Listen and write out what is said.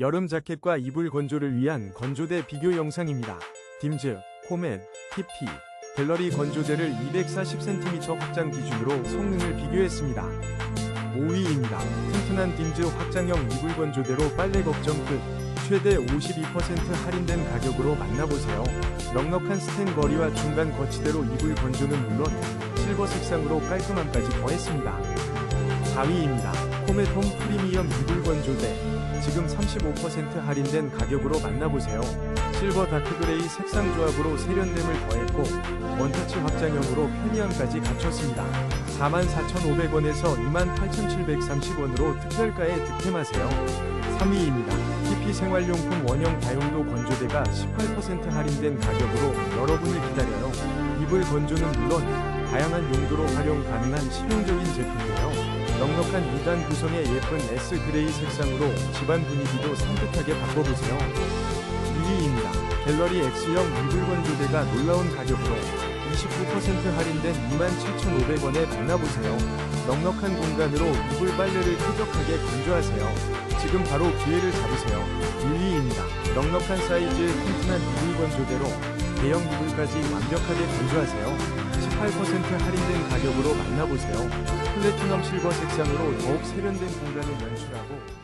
여름 자켓과 이불 건조를 위한 건조대 비교 영상입니다. 딤즈, 코멧, TP, 갤러리 건조대를 240cm 확장 기준으로 성능을 비교했습니다. 5위입니다. 튼튼한 딤즈 확장형 이불 건조대로 빨래 걱정 끝. 최대 52% 할인된 가격으로 만나보세요. 넉넉한 스텐 거리와 중간 거치대로 이불 건조는 물론 실버 색상으로 깔끔함까지 더했습니다. 4위입니다. 코메통 프리미엄 이불 건조대. 지금 35% 할인된 가격으로 만나보세요. 실버 다크그레이 색상 조합으로 세련됨을 더했고 원터치 확장형으로 편리함까지 갖췄습니다. 44,500원에서 28,730원으로 특별가에 득템하세요. 3위입니다. TP 생활용품 원형 다용도 건조대가 18% 할인된 가격으로 여러분을 기다려요. 이불 건조는 물론 다양한 용도로 활용 가능한 실용적인 제품이에요. 넉넉한 2단 구성의 예쁜 S 그레이 색상으로 집안 분위기도 산뜻하게 바꿔보세요. 2위입니다. 갤러리 X형 이불 건조대가 놀라운 가격으로 29% 할인된 27,500원에 만나보세요. 넉넉한 공간으로 이불 빨래를 쾌적하게 건조하세요. 지금 바로 기회를 잡으세요. 1위입니다. 넉넉한 사이즈의 튼튼한 이불 건조대로 대형 이불까지 완벽하게 건조하세요. 18% 할인된 가격으로 만나보세요. 플래티넘 실버 색상으로 더욱 세련된 공간을 연출하고